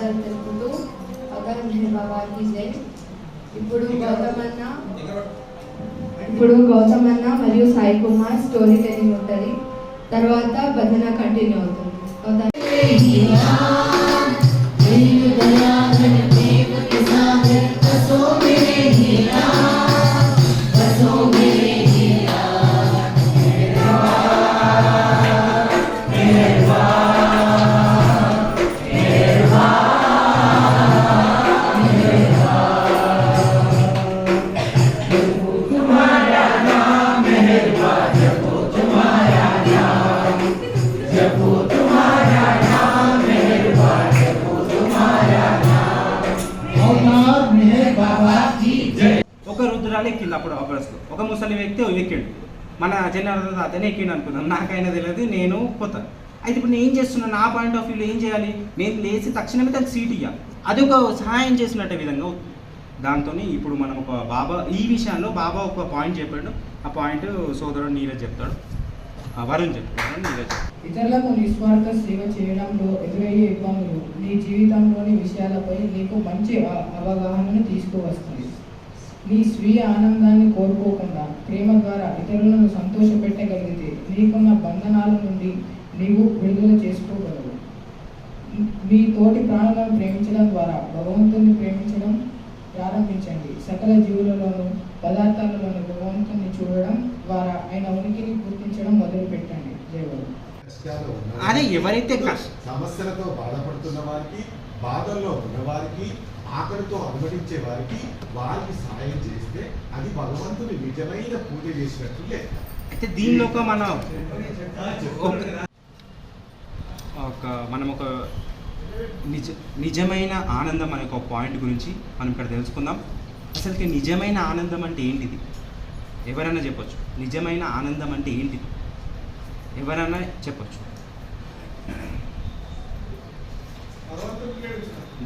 ధన్యవాదాలు తెలుపుతూ అగర్ మెహర్ బాబాకి జై. ఇప్పుడు గౌతమన్న ఇప్పుడు గౌతమన్న మరియు సాయి కుమార్ స్టోరీ టెలింగ్ ఉంటుంది. తర్వాత భజన కంటిన్యూ అవుతుంది. గౌతమ్ ఒక ముసలి వ్యక్తి ఎక్కిండు మన జనరల్ అతనే ఎక్కిండు అనుకున్నాం నాకైనా తెలియదు నేను కొత్త అయితే ఇప్పుడు నేను ఏం చేస్తున్నాను నా పాయింట్ ఆఫ్ వ్యూలో ఏం చేయాలి? నేను లేచి తక్షణమే తనకు సీట్ ఇవ్వాలి అది ఒక సహాయం చేసినట్టు విధంగా దాంతో ఇప్పుడు మనం ఒక బాబా ఈ విషయంలో బాబా ఒక పాయింట్ చెప్పాడు. ఆ పాయింట్ సోదరుడు నీరజ్ చెప్తాడు. ఆ, వరుణ్ చెప్తాడు నీరజ్ ఇతరులకు నిస్వార్థ సేవ చేయడంలో ఎదురయ్యే ఇబ్బందులు నీ జీవితంలోని విషయాలపై నీకు మంచి అవగాహనను తీసుకువస్తుంది నీ స్వీయ ఆనందాన్ని కోరుకోకుండా ప్రేమ ద్వారా ఇతరులను సంతోషపెట్టగలిగితే నీకున్న బంధనాల నుండి నీవు విడుదల చేసుకోగలవు. మీ తోటి ప్రాణులను ప్రేమించడం ద్వారా భగవంతుని ప్రేమించడం ప్రారంభించండి. సకల జీవులలోనూ పదార్థాలలోని భగవంతుని చూడడం ద్వారా ఆయన ఉనికిని గుర్తించడం మొదలు పెట్టండి జయవాడు అదే ఎవరైతే కష్ట సమస్యలతో బాధపడుతున్న వారికి బాధల్లో ఉన్న వారికి ఆకలితో అనుమతించే వారికి వారికి సహాయం చేస్తే అది భగవంతుని నిజమైన పూజ చేసినట్లు లేదు అయితే దీనిలో ఒక మన ఒక- ఒక మనం ఒక నిజ నిజమైన ఆనందం అనే ఒక పాయింట్ గురించి మనం ఇక్కడ తెలుసుకుందాం. అసలుకి నిజమైన ఆనందం అంటే ఏంటిది? ఎవరైనా చెప్పొచ్చు. నిజమైన ఆనందం అంటే ఏంటిది? ఎవరైనా చెప్పొచ్చు.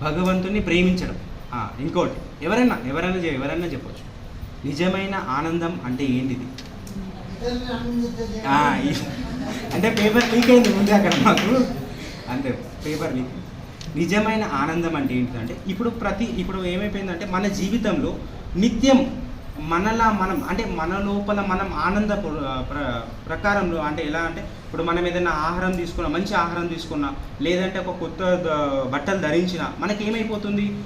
భగవంతుని ప్రేమించడం. ఇంకోటి ఎవరైనా ఎవరైనా ఎవరైనా చెప్పొచ్చు. నిజమైన ఆనందం అంటే ఏంటిది? అంటే పేపర్ లీక్ అయింది ముందే అక్కడ మాకు. అంతే పేపర్ లీక్. నిజమైన ఆనందం అంటే ఏంటిదంటే ఇప్పుడు ప్రతి ఇప్పుడు ఏమైపోయిందంటే మన జీవితంలో నిత్యం మనలా మనం అంటే మన లోపల మనం ఆనంద ప్ర- ప్రకారంలో అంటే ఎలా అంటే ఇప్పుడు మనం ఏదైనా ఆహారం తీసుకున్నా మంచి ఆహారం తీసుకున్నా లేదంటే ఒక కొత్త బట్టలు ధరించినా మనకి ఏమైపోతుంది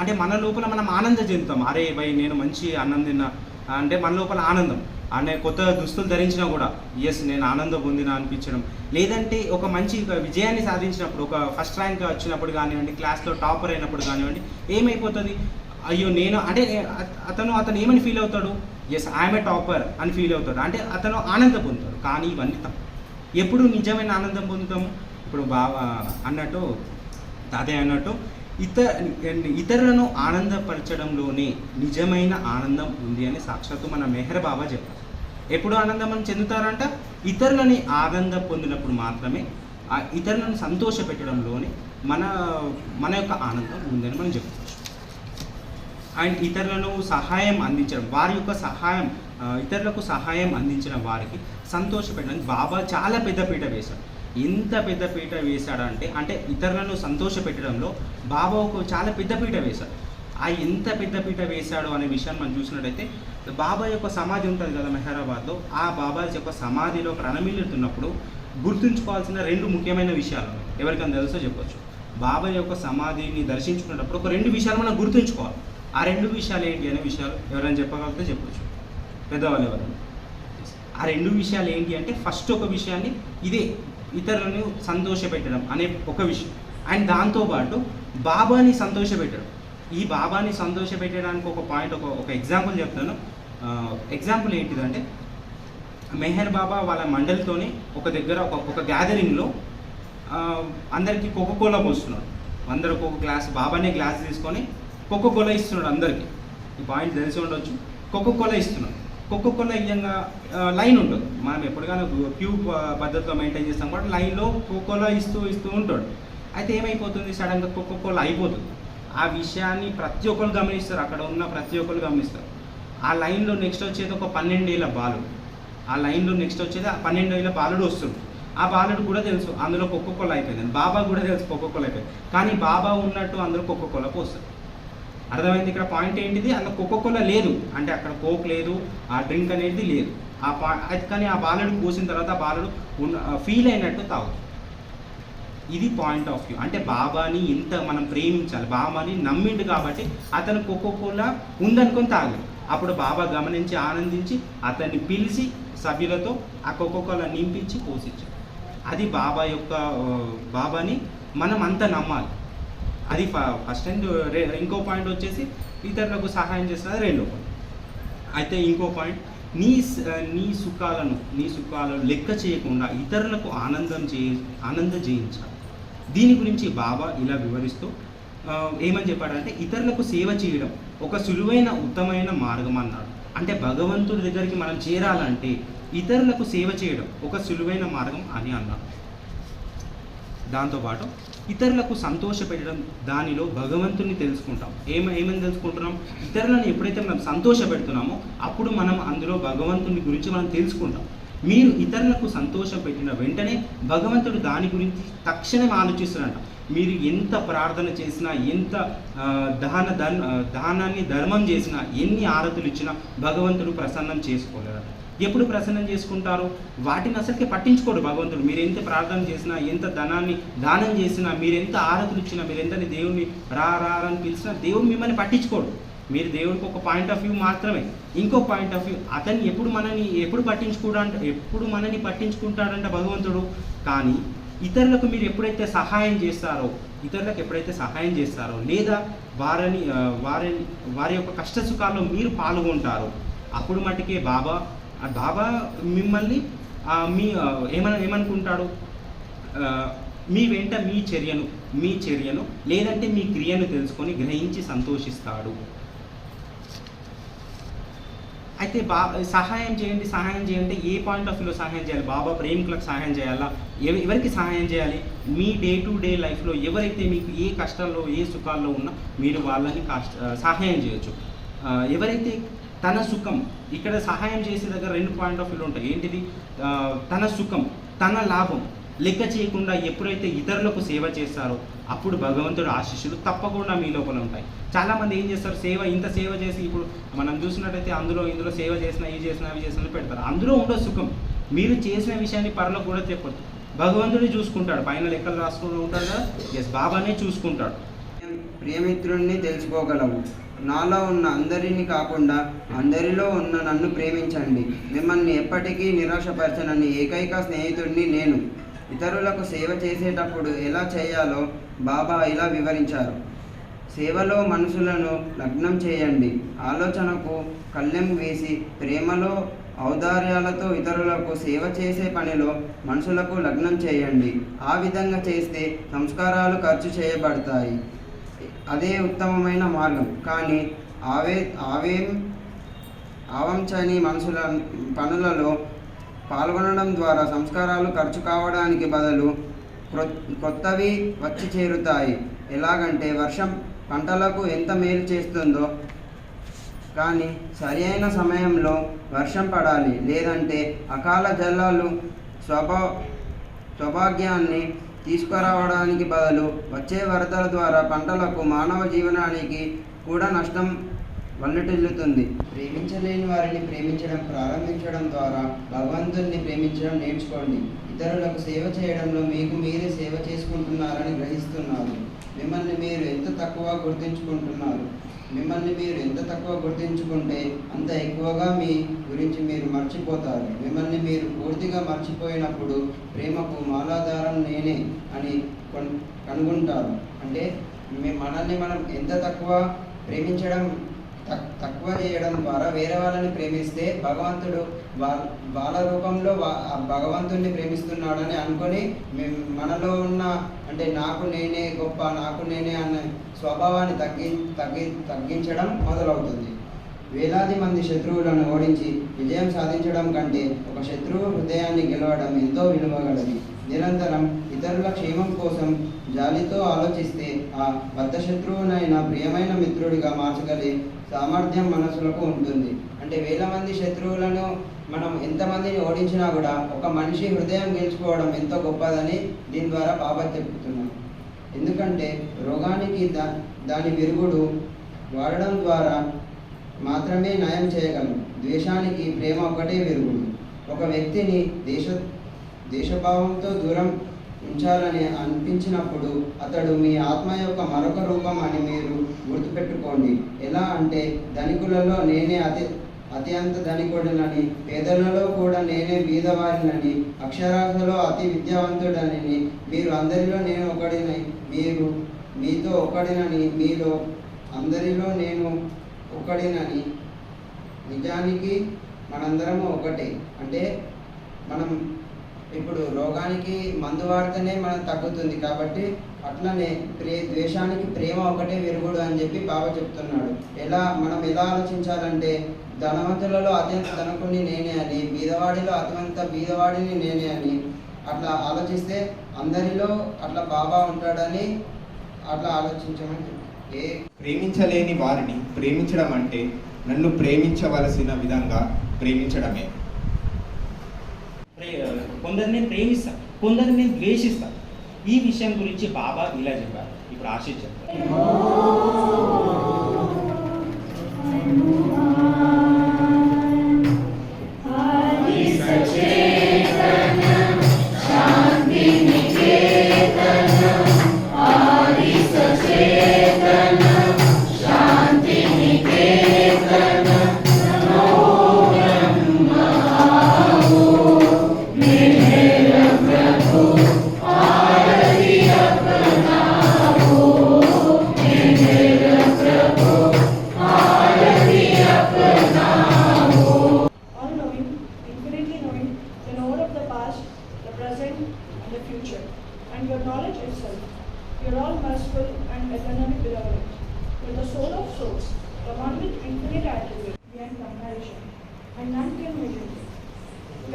అంటే మన లోపల మనం ఆనందం చెందుతాం. అరే భయ్ నేను మంచి అన్నం తిన్నా అంటే మన లోపల ఆనందం. అనే కొత్త దుస్తులు ధరించినా కూడా ఎస్ నేను ఆనందం పొందిన అనిపించడం. లేదంటే ఒక మంచి విజయాన్ని సాధించినప్పుడు ఒక ఫస్ట్ ర్యాంక్ వచ్చినప్పుడు కానివ్వండి క్లాస్లో టాపర్ అయినప్పుడు కానివ్వండి ఏమైపోతుంది? అయ్యో నేను అంటే అతను అతను ఏమని ఫీల్ అవుతాడు? ఎస్ ఐఎమ్ ఏ టాపర్ అని ఫీల్ అవుతాడు. అంటే అతను ఆనందం పొందుతాడు. కానీ ఇవన్నీ తప్పు. ఎప్పుడు నిజమైన ఆనందం పొందుతాము? ఇప్పుడు బాబా అన్నట్టు తాతయ్య అన్నట్టు ఇతర ఇతరులను ఆనందపరచడంలోనే నిజమైన ఆనందం ఉంది అని సాక్షాత్తు మన మెహర్ బాబా చెప్పారు. ఎప్పుడు ఆనందం అని చెందుతారంట? ఇతరులని ఆనందం పొందినప్పుడు మాత్రమే ఆ ఇతరులను సంతోష పెట్టడంలోనే మన మన యొక్క ఆనందం ఉందని మనం చెప్తాం. అండ్ ఇతరులను సహాయం అందించడం వారి యొక్క సహాయం ఇతరులకు సహాయం అందించిన వారికి సంతోషపెట్టడానికి బాబా చాలా పెద్ద పీట వేశాడు. ఎంత పెద్ద పీట వేశాడంటే అంటే ఇతరులను సంతోష పెట్టడంలో బాబా ఒక చాలా పెద్ద పీట వేశాడు. ఆ ఎంత పెద్ద పీట వేశాడు అనే విషయాన్ని మనం చూసినట్టయితే బాబా యొక్క సమాధి ఉంటుంది కదా మెహరాబాద్లో ఆ బాబా యొక్క సమాధిలో ప్రణమిల్లుతున్నప్పుడు గుర్తుంచుకోవాల్సిన రెండు ముఖ్యమైన విషయాలు ఎవరికైనా తెలుసో చెప్పొచ్చు. బాబా యొక్క సమాధిని దర్శించుకునేటప్పుడు ఒక రెండు విషయాలు మనం గుర్తుంచుకోవాలి. ఆ రెండు విషయాలు ఏంటి అనే విషయాలు ఎవరైనా చెప్పగలిగితే చెప్పొచ్చు. పెద్దవాళ్ళు ఎవరైనా. ఆ రెండు విషయాలు ఏంటి అంటే ఫస్ట్ ఒక విషయాన్ని ఇదే ఇతరులను సంతోషపెట్టడం అనే ఒక విషయం. అండ్ దాంతోపాటు బాబాని సంతోషపెట్టడం. ఈ బాబాని సంతోషపెట్టడానికి ఒక పాయింట్ ఒక ఒక ఎగ్జాంపుల్ చెప్తాను. ఎగ్జాంపుల్ ఏంటిదంటే మెహర్ బాబా వాళ్ళ మండలితోనే ఒక దగ్గర ఒక ఒక గ్యాదరింగ్లో అందరికీ కోకో కోలా పోస్తున్నాడు అందరూ ఒక గ్లాస్ బాబానే గ్లాస్ తీసుకొని కోకో కోలా ఇస్తున్నాడు అందరికీ. ఈ పాయింట్ తెలిసి ఉండొచ్చు. కోకో కోలా ఇస్తున్నాడు కోకో కోలా ఇయ్యంగా లైన్ ఉంటుంది. మనం ఎప్పటికైనా క్యూ పద్ధతిలో మెయింటైన్ చేస్తాం కాబట్టి లైన్లో కోకో ఇస్తూ ఇస్తూ ఉంటాడు. అయితే ఏమైపోతుంది? సడన్గా కోకో కోలా అయిపోతుంది. ఆ విషయాన్ని ప్రతి ఒక్కరు గమనిస్తారు. అక్కడ ఉన్న ప్రతి ఒక్కరు గమనిస్తారు. ఆ లైన్లో నెక్స్ట్ వచ్చేది ఒక పన్నెండేళ్ళ బాలుడు. ఆ లైన్లో నెక్స్ట్ వచ్చేది ఆ పన్నెండు బాలుడు వస్తుంది ఆ బాలుడు కూడా తెలుసు అందులో కొక్కకొల్ల అయిపోయింది. బాబా కూడా తెలుసు కొక్కకొల్ల అయిపోయింది. కానీ బాబా ఉన్నట్టు అందులో కొక్కకొల్ల పోస్తుంది. అర్థమైంది ఇక్కడ పాయింట్ ఏంటిది? అందులో కోకోకోలా లేదు. అంటే అక్కడ కోక్ లేదు ఆ డ్రింక్ అనేది లేదు. ఆ పా కానీ ఆ బాలుడు పోసిన తర్వాత ఆ బాలుడు ఉన్న ఫీల్ అయినట్టు తాగుతుంది ఇది పాయింట్ ఆఫ్ వ్యూ. అంటే బాబాని ఇంత మనం ప్రేమించాలి. బాబాని నమ్మిండు కాబట్టి అతను కోకోకోలా ఉందనుకొని తాగలేదు. అప్పుడు బాబా గమనించి ఆనందించి అతన్ని పిలిచి సభ్యులతో ఆ కోకోకోలా నింపించి పోషించాడు. అది బాబా యొక్క బాబాని మనం అంత నమ్మాలి. అది ఫ- ఫస్ట్ అండ్ ఇంకో పాయింట్ వచ్చేసి ఇతరులకు సహాయం చేస్తుంది రెండో పాయింట్ అయితే ఇంకో పాయింట్ నీ స- నీ సుఖాలను నీ సుఖాలను లెక్క చేయకుండా ఇతరులకు ఆనందం చే ఆనందం చేయించాలి దీని గురించి బాబా ఇలా వివరిస్తూ ఏమని చెప్పాడంటే ఇతరులకు సేవ చేయడం ఒక సులువైన ఉత్తమైన మార్గం అన్నాడు. అంటే భగవంతుడి దగ్గరికి మనం చేరాలంటే ఇతరులకు సేవ చేయడం ఒక సులువైన మార్గం అని అన్నాడు. దాంతోపాటు ఇతరులకు సంతోషపెట్టడం దానిలో భగవంతుని తెలుసుకుంటాం. ఏమ ఏమని తెలుసుకుంటున్నాం? ఇతరులను ఎప్పుడైతే మనం సంతోషపెడుతున్నామో అప్పుడు మనం అందులో భగవంతుని గురించి మనం తెలుసుకుంటాం. మీరు ఇతరులకు సంతోషం పెట్టిన వెంటనే భగవంతుడు దాని గురించి తక్షణం ఆలోచిస్తున్నాడు మీరు ఎంత ప్రార్థన చేసినా ఎంత దాన దానాన్ని ధర్మం చేసినా ఎన్ని ఆరతులు ఇచ్చినా భగవంతుడు ప్రసన్నం చేసుకోలేరు ఎప్పుడు ప్రసన్నం చేసుకుంటారు? వాటిని అసలుకి పట్టించుకోడు భగవంతుడు. మీరు ఎంత ప్రార్థన చేసినా ఎంత ధనాన్ని దానం చేసినా మీరు ఎంత ఆరతులు ఇచ్చినా మీరు ఎంతని దేవుని రా రా అని పిలిచినా దేవుడు మిమ్మల్ని పట్టించుకోడు. మీరు దేవుడికి ఒక పాయింట్ ఆఫ్ వ్యూ మాత్రమే. ఇంకో పాయింట్ ఆఫ్ వ్యూ అతన్ని ఎప్పుడు మనని ఎప్పుడు పట్టించుకోవడంట ఎప్పుడు మనని పట్టించుకుంటాడంట భగవంతుడు. కానీ ఇతరులకు మీరు ఎప్పుడైతే సహాయం చేస్తారో ఇతరులకు ఎప్పుడైతే సహాయం చేస్తారో లేదా వారిని వారిని వారి యొక్క కష్ట సుఖాల్లో మీరు పాల్గొంటారో అప్పుడు మటుకే బాబా ఆ బాబా మిమ్మల్ని మీ ఆ, ఏమన ఏమనుకుంటాడు? మీ వెంట మీ చర్యను మీ చర్యను లేదంటే మీ క్రియను తెలుసుకొని గ్రహించి సంతోషిస్తాడు. అయితే బా సహాయం చేయండి సహాయం చేయండి ఏ పాయింట్ ఆఫ్ వ్యూలో సహాయం చేయాలి? బాబా ప్రేమికులకు సహాయం చేయాలా? ఎవరికి సహాయం చేయాలి? మీ డే టు డే లైఫ్లో ఎవరైతే మీకు ఏ కష్టాల్లో ఏ సుఖాల్లో ఉన్నా మీరు వాళ్ళని కష్ట సహాయం చేయొచ్చు. ఎవరైతే తన సుఖం. ఇక్కడ సహాయం చేసే దగ్గర రెండు పాయింట్ ఆఫ్ వ్యూలు ఉంటాయి. ఏంటిది? తన సుఖం తన లాభం లెక్క చేయకుండా ఎప్పుడైతే ఇతరులకు సేవ చేస్తారో అప్పుడు భగవంతుడు ఆశీస్సులు తప్పకుండా మీ లోపల ఉంటాయి. చాలామంది ఏం చేస్తారు? సేవ ఇంత సేవ చేసి ఇప్పుడు మనం చూసినట్టయితే అందులో ఇందులో సేవ చేసినా ఇది చేసినా అవి చేసినా పెడతారు. అందులో ఉండదు సుఖం. మీరు చేసిన విషయాన్ని పరలో కూడా చెప్పొద్దు. భగవంతుడు చూసుకుంటాడు. పైన లెక్కలు రాసుకుంటూ ఉంటాడు కదా? ఎస్ బాబానే చూసుకుంటాడు. ప్రియమిత్రుణ్ణి తెలుసుకోగలవు నాలో ఉన్న అందరిని కాకుండా అందరిలో ఉన్న నన్ను ప్రేమించండి. మిమ్మల్ని ఎప్పటికీ నిరాశపరచనని ఏకైక స్నేహితుడిని నేను. ఇతరులకు సేవ చేసేటప్పుడు ఎలా చేయాలో బాబా ఇలా వివరించారు. సేవలో మనుషులను లగ్నం చేయండి. ఆలోచనకు కళ్ళెం వేసి ప్రేమలో ఔదార్యాలతో ఇతరులకు సేవ చేసే పనిలో మనుషులకు లగ్నం చేయండి. ఆ విధంగా చేస్తే సంస్కారాలు ఖర్చు చేయబడతాయి. అదే ఉత్తమమైన మార్గం. కానీ ఆవే ఆవేం ఆవంచని మనసుల పనులలో పాల్గొనడం ద్వారా సంస్కారాలు ఖర్చు కావడానికి బదులు క్రొ- కొత్తవి వచ్చి చేరుతాయి. ఎలాగంటే వర్షం పంటలకు ఎంత మేలు చేస్తుందో. కానీ సరి అయిన సమయంలో వర్షం పడాలి. లేదంటే అకాల జలాలు స్వభా స్వభాగ్యాన్ని తీసుకురావడానికి బదులు వచ్చే వరదల ద్వారా పంటలకు మానవ జీవనానికి కూడా నష్టం వల్లటిల్లుతుంది ప్రేమించలేని వారిని ప్రేమించడం ప్రారంభించడం ద్వారా భగవంతుణ్ణి ప్రేమించడం నేర్చుకోండి. ఇతరులకు సేవ చేయడంలో మీకు మీరే సేవ చేసుకుంటున్నారని గ్రహిస్తున్నారు. మిమ్మల్ని మీరు ఎంత తక్కువ గుర్తించుకుంటున్నారు? మిమ్మల్ని మీరు ఎంత తక్కువ గుర్తించుకుంటే అంత ఎక్కువగా మీ గురించి మీరు మర్చిపోతారు. మిమ్మల్ని మీరు పూర్తిగా మర్చిపోయినప్పుడు ప్రేమకు మాలాధారం నేనే అని కొన్- కనుగొంటారు. అంటే మనల్ని మనం ఎంత తక్కువ ప్రేమించడం తక్కువ చేయడం ద్వారా వేరే వాళ్ళని ప్రేమిస్తే భగవంతుడు వాళ్ళ రూపంలో ఆ భగవంతుడిని ప్రేమిస్తున్నాడని అనుకొని మేము మనలో ఉన్న అంటే నాకు నేనే గొప్ప నాకు నేనే అనే స్వభావాన్ని తగ్గి తగ్గి తగ్గించడం మొదలవుతుంది. వేలాది మంది శత్రువులను ఓడించి విజయం సాధించడం కంటే ఒక శత్రువు హృదయాన్ని గెలవడం ఎంతో విలువగలది. నిరంతరం ఇతరుల క్షేమం కోసం జాలితో ఆలోచిస్తే ఆ బద్ధ శత్రువునైనా ప్రియమైన మిత్రుడిగా మార్చగలిగే సామర్థ్యం మనసులకు ఉంటుంది. అంటే వేల మంది శత్రువులను మనం ఎంతమందిని ఓడించినా కూడా ఒక మనిషి హృదయం గెలుచుకోవడం ఎంతో గొప్పదని దీని ద్వారా బాబా చెప్తున్నాం ఎందుకంటే రోగానికి దా దాని విరుగుడు వాడడం ద్వారా మాత్రమే నయం చేయగలం. ద్వేషానికి ప్రేమ ఒకటే విరుగుడు. ఒక వ్యక్తిని దేశ దేశభావంతో దూరం ఉంచాలని అనిపించినప్పుడు అతడు మీ ఆత్మ యొక్క మరొక రూపం అని మీరు గుర్తుపెట్టుకోండి. ఎలా అంటే ధనికులలో నేనే అతి అత్యంత ధనికుడినని పేదలలో కూడా నేనే బీదవారినని అక్షరాస్యలో అతి విద్యావంతుడనని మీరు అందరిలో నేను ఒకడినై మీరు మీతో ఒకడినని మీలో అందరిలో నేను ఒకడినని. నిజానికి మనందరము ఒకటే. అంటే మనం ఇప్పుడు రోగానికి మందు వాడితేనే మనం తగ్గుతుంది కాబట్టి అట్లనే ప్రే ద్వేషానికి ప్రేమ ఒకటే విరుగుడు అని చెప్పి బాబా చెప్తున్నాడు. ఎలా మనం ఎలా ఆలోచించాలంటే ధనవంతులలో అత్యంత ధనకుడిని నేనే అని బీదవాడిలో అత్యంత బీదవాడిని నేనే అని అట్లా ఆలోచిస్తే అందరిలో అట్లా బాబా ఉంటాడని అట్లా ఆలోచించమని ఏ ప్రేమించలేని వారిని ప్రేమించడం అంటే నన్ను ప్రేమించవలసిన విధంగా ప్రేమించడమే. ప్రే- కొందరిని ప్రేమిస్తా కొందరిని నేను ద్వేషిస్తా ఈ విషయం గురించి బాబా ఇలా చెప్పారు. ఇప్పుడు ఆశించారు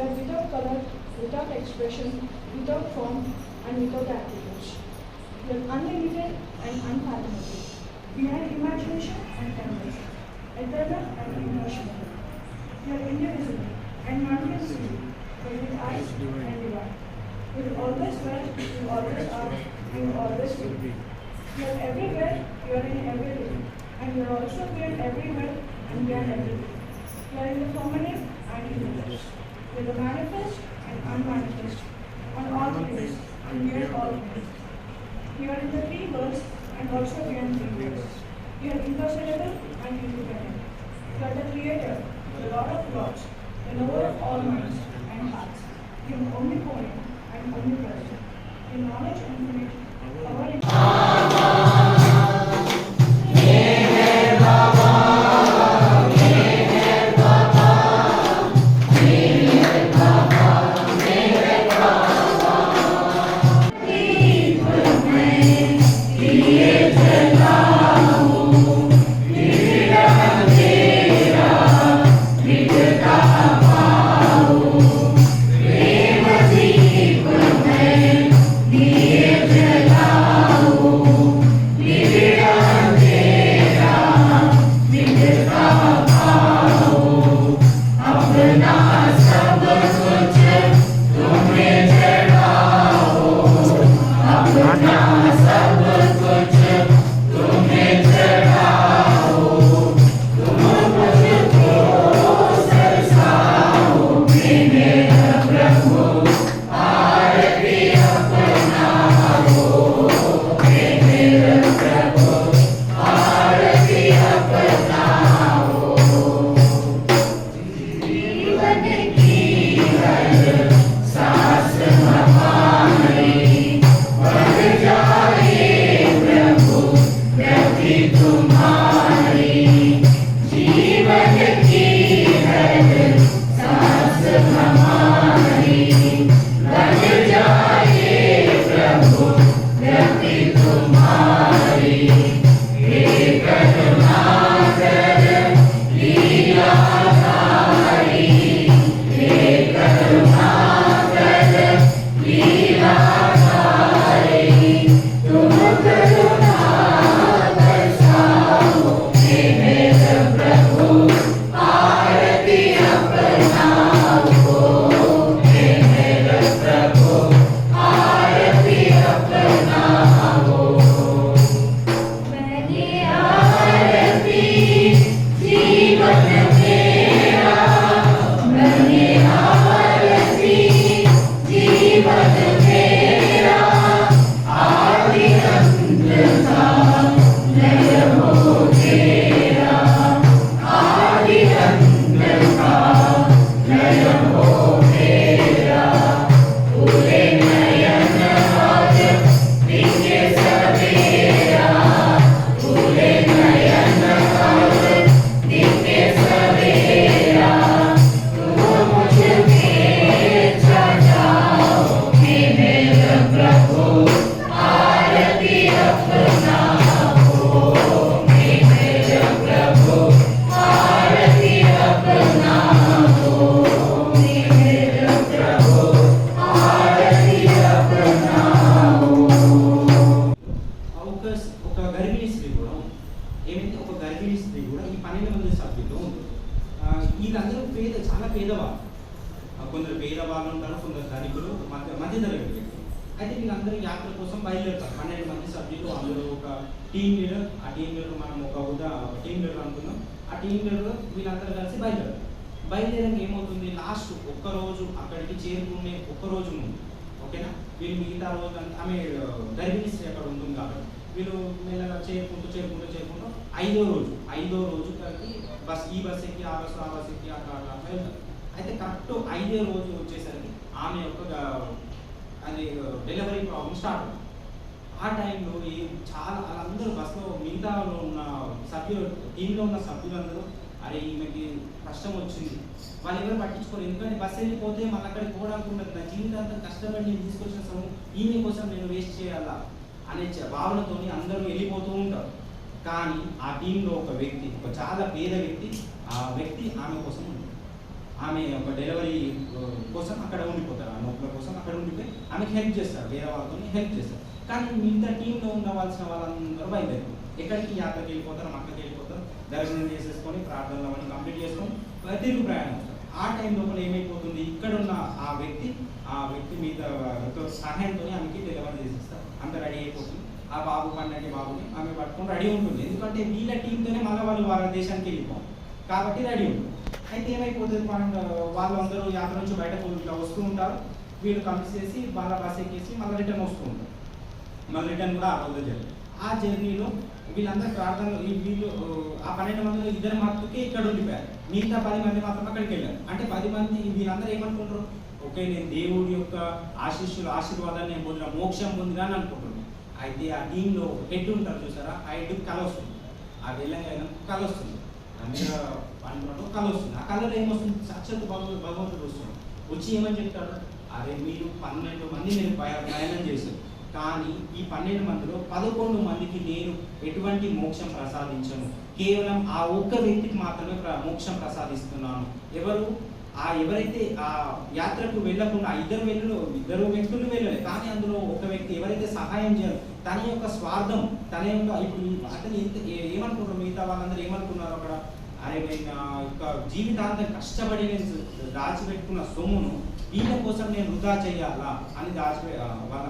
are without color, without expression, without form, and without attributes. You are unlimited and unfathomable, beyond imagination and convention, eternal and immeasurable. You are indivisible and see but with eyes and divine. You will always were, you always are, and always will be. You are everywhere, you are in everything, and you are also beyond everywhere and beyond everything. You are in the firmament and. You are the manifest and unmanifest, on all things and beyond all things. You are in the three worlds and also beyond three worlds. You are impersonable and independent. You are the creator, the Lord of lords, the knower of all minds and hearts. You are omnipotent and omnipresent. Your knowledge infinite, power నీ ఏమవుతుంది? Last ఒక్క రోజు అక్కడికి చేరుకునే ఒక్క రోజు ముందు. ఓకేనా? వీళ్ళు మిగతా రోజు ఆమె గర్భిణీ స్త్రీ అక్కడ ఉంటుంది కాబట్టి వీళ్ళు మెల్లగా చేరుకుంటూ చేరుకుంటూ చేరుకుంటూ ఐదో రోజు ఐదో రోజు కలిగి బస్ ఈ బస్ ఎక్కి ఆ బస్ ఆ బస్ ఎక్కి అట్లా అట్లా అట్లా వెళ్తారు. అయితే కరెక్ట్ ఐదో రోజు వచ్చేసరికి ఆమె యొక్క అది డెలివరీ ప్రాబ్లం స్టార్ట్ అవుతుంది. ఆ టైంలో ఈ చాలా వాళ్ళందరూ బస్సులో మిగతాలో ఉన్న సభ్యులు టీంలో ఉన్న సభ్యులందరూ అరే ఈమెకి కష్టం వచ్చింది. వాళ్ళు ఎవరు పట్టించుకోరు. ఎందుకంటే బస్సు వెళ్ళిపోతే మళ్ళీ అక్కడికి పోవడానికి ఉండదు. నా జీవితాంతం కష్టపడి నేను తీసుకొచ్చిన సమయం ఈమె కోసం నేను వేస్ట్ చేయాలా? అనే భావనతో భావనతోని అందరూ వెళ్ళిపోతూ ఉంటారు. కానీ ఆ టీంలో ఒక వ్యక్తి ఒక చాలా పేద వ్యక్తి ఆ వ్యక్తి ఆమె కోసం ఉంటాడు ఆమె ఒక డెలివరీ కోసం అక్కడ ఉండిపోతారు. ఆ ఒకరి కోసం అక్కడ ఉండిపోయి ఆమెకి హెల్ప్ చేస్తారు. వేరే వాళ్ళతో హెల్ప్ చేస్తారు. కానీ మిగతా టీంలో ఉండవలసిన వాళ్ళందరూ బయలుదేరుతారు ఎక్కడికి యాత్రకి వెళ్ళిపోతారు అక్కడికి దర్శనం చేసేసుకొని ప్రార్థనలు అవన్నీ కంప్లీట్ చేసుకొని ఆ, తిరుగు ప్రయాణం ఆ టైం లోపల ఏమైపోతుంది? ఇక్కడ ఉన్న ఆ వ్యక్తి ఆ వ్యక్తి మీద సహాయంతో ఆమెకి డెలివరీ చేసేస్తారు. అంత రెడీ అయిపోతుంది. ఆ బాబు పండండి బాబుని ఆమె పట్టుకొని రెడీ ఉంటుంది. ఎందుకంటే వీళ్ళ టీంతోనే మళ్ళీ వాళ్ళు వాళ్ళ దేశానికి వెళ్ళిపోవాలి. కాబట్టి రెడీ ఉంటుంది. అయితే ఏమైపోతుంది వాళ్ళు వాళ్ళందరూ యాత్ర నుంచి బయటకు ఇట్లా వస్తూ ఉంటారు. వీళ్ళు కలిసి చేసి వాళ్ళ బస్ ఎక్కేసి మళ్ళీ రిటర్న్ వస్తూ ఉంటారు. మళ్ళీ రిటర్న్ కూడా ఆ రోజు జరిగింది. ఆ జర్నీలో వీళ్ళందరూ ప్రార్థనలు వీళ్ళు ఆ పన్నెండు మందిలో ఇద్దరు మట్టుకే ఇక్కడ ఉండిపోయారు. మిగతా పది మంది మాత్రం అక్కడికి వెళ్ళారు. అంటే పది మంది వీళ్ళందరూ ఏమనుకుంటారు? ఓకే నేను దేవుడి యొక్క ఆశీస్సులు ఆశీర్వాదాన్ని నేను పొందిన మోక్షం పొందినా అని అనుకుంటున్నాను. అయితే ఆ టీంలో హెడ్ ఉంటారు చూసారా? ఆ హెడ్ కళ వస్తుంది ఆ వెళ్ళంగా కళ వస్తుంది ఆ అనుకున్నట్టు కళ వస్తుంది ఆ కళలో ఏమొస్తుంది? సాక్షాత్ భగవంతుడు భగవంతుడు వస్తుంది వచ్చి ఏమని చెప్తాడు? అరే మీరు పన్నెండు మంది నేను ప్రయాణం చేశారు కానీ ఈ పన్నెండు మందిలో పదకొండు మందికి నేను ఎటువంటి మోక్షం ప్రసాదించను. కేవలం ఆ ఒక్క వ్యక్తికి మాత్రమే ప్ర- మోక్షం ప్రసాదిస్తున్నాను. ఎవరు? ఆ ఎవరైతే ఆ యాత్రకు వెళ్ళకుండా ఇద్దరు వెళ్ళు ఇద్దరు వ్యక్తులు వెళ్ళలే కానీ అందులో ఒక వ్యక్తి ఎవరైతే సహాయం చేయరు తన యొక్క స్వార్థం తన యొక్క ఇప్పుడు అతను ఎంత ఏమనుకున్నారు మిగతా వాళ్ళందరూ ఏమనుకున్నారు అక్కడ? అరే నేను యొక్క జీవితాంతం కష్టపడి నేను దాచిపెట్టుకున్న సొమ్మును వీళ్ళ కోసం నేను వృధా చేయాలా అని దాచిపె వాళ్ళ